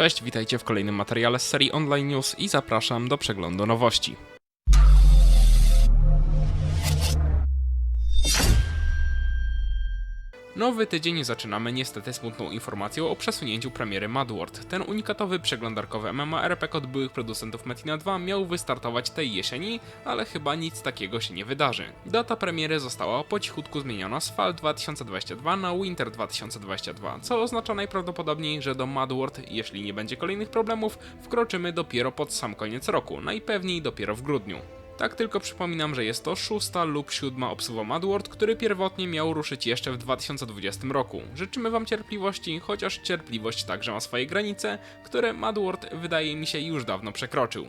Cześć, witajcie w kolejnym materiale z serii Online News i zapraszam do przeglądu nowości. Nowy tydzień zaczynamy niestety smutną informacją o przesunięciu premiery Madworld. Ten unikatowy przeglądarkowy MMORPG od byłych producentów Metina 2 miał wystartować tej jesieni, ale chyba nic takiego się nie wydarzy. Data premiery została po cichutku zmieniona z Fall 2022 na Winter 2022, co oznacza najprawdopodobniej, że do Madworld, jeśli nie będzie kolejnych problemów, wkroczymy dopiero pod sam koniec roku, najpewniej dopiero w grudniu. Tak tylko przypominam, że jest to szósta lub siódma obsuwa Madworld, który pierwotnie miał ruszyć jeszcze w 2020 roku. Życzymy Wam cierpliwości, chociaż cierpliwość także ma swoje granice, które Madworld wydaje mi się już dawno przekroczył.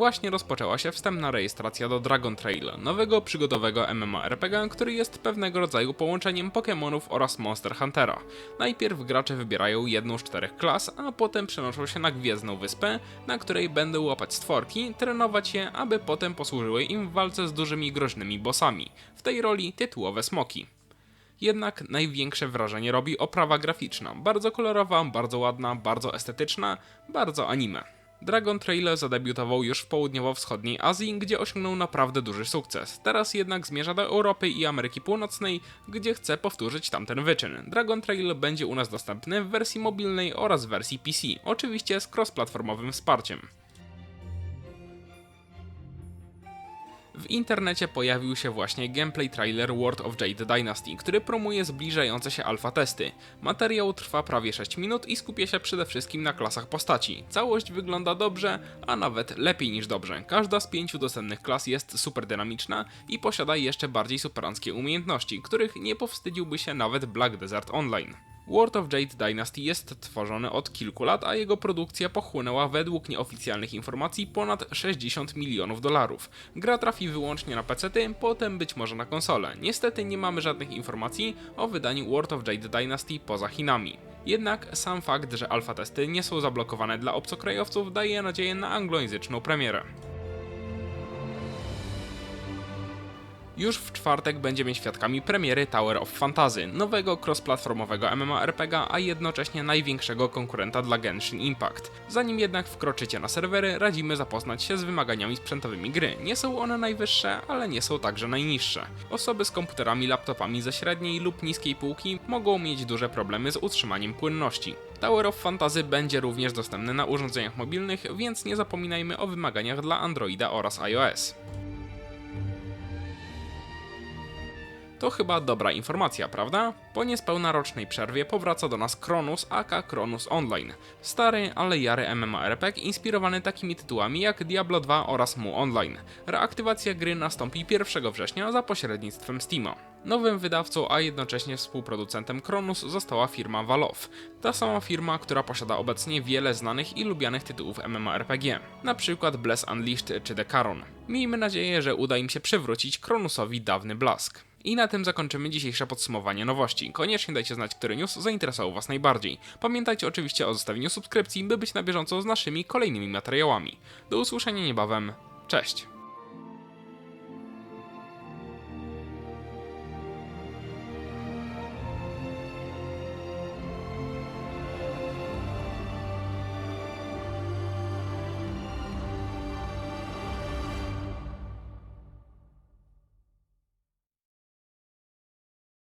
Właśnie rozpoczęła się wstępna rejestracja do Dragon Trail, nowego przygodowego MMORPG, który jest pewnego rodzaju połączeniem Pokémonów oraz Monster Huntera. Najpierw gracze wybierają jedną z czterech klas, a potem przenoszą się na Gwiezdną Wyspę, na której będą łapać stworki, trenować je, aby potem posłużyły im w walce z dużymi groźnymi bossami. W tej roli tytułowe smoki. Jednak największe wrażenie robi oprawa graficzna. Bardzo kolorowa, bardzo ładna, bardzo estetyczna, bardzo anime. Dragon Trail zadebiutował już w południowo-wschodniej Azji, gdzie osiągnął naprawdę duży sukces. Teraz jednak zmierza do Europy i Ameryki Północnej, gdzie chce powtórzyć tamten wyczyn. Dragon Trail będzie u nas dostępny w wersji mobilnej oraz wersji PC, oczywiście z cross-platformowym wsparciem. W internecie pojawił się właśnie gameplay trailer World of Jade Dynasty, który promuje zbliżające się alfa testy. Materiał trwa prawie 6 minut i skupia się przede wszystkim na klasach postaci. Całość wygląda dobrze, a nawet lepiej niż dobrze. Każda z pięciu dostępnych klas jest super dynamiczna i posiada jeszcze bardziej superanckie umiejętności, których nie powstydziłby się nawet Black Desert Online. World of Jade Dynasty jest tworzony od kilku lat, a jego produkcja pochłonęła według nieoficjalnych informacji ponad 60 milionów dolarów. Gra trafi wyłącznie na PC, potem być może na konsolę. Niestety nie mamy żadnych informacji o wydaniu World of Jade Dynasty poza Chinami. Jednak sam fakt, że alfa testy nie są zablokowane dla obcokrajowców daje nadzieję na anglojęzyczną premierę. Już w czwartek będziemy świadkami premiery Tower of Fantasy, nowego cross-platformowego MMORPG, a jednocześnie największego konkurenta dla Genshin Impact. Zanim jednak wkroczycie na serwery, radzimy zapoznać się z wymaganiami sprzętowymi gry. Nie są one najwyższe, ale nie są także najniższe. Osoby z komputerami, laptopami ze średniej lub niskiej półki mogą mieć duże problemy z utrzymaniem płynności. Tower of Fantasy będzie również dostępny na urządzeniach mobilnych, więc nie zapominajmy o wymaganiach dla Androida oraz iOS. To chyba dobra informacja, prawda? Po niespełna rocznej przerwie powraca do nas Kronus aka Kronus Online. Stary, ale jary MMORPG inspirowany takimi tytułami jak Diablo 2 oraz Mu Online. Reaktywacja gry nastąpi 1 września za pośrednictwem Steama. Nowym wydawcą, a jednocześnie współproducentem Kronus została firma Valve. Ta sama firma, która posiada obecnie wiele znanych i lubianych tytułów MMORPG, przykład Bless Unleashed czy The Caron. Miejmy nadzieję, że uda im się przywrócić Kronusowi dawny blask. I na tym zakończymy dzisiejsze podsumowanie nowości. Koniecznie dajcie znać, który news zainteresował Was najbardziej. Pamiętajcie oczywiście o zostawieniu subskrypcji, by być na bieżąco z naszymi kolejnymi materiałami. Do usłyszenia niebawem. Cześć!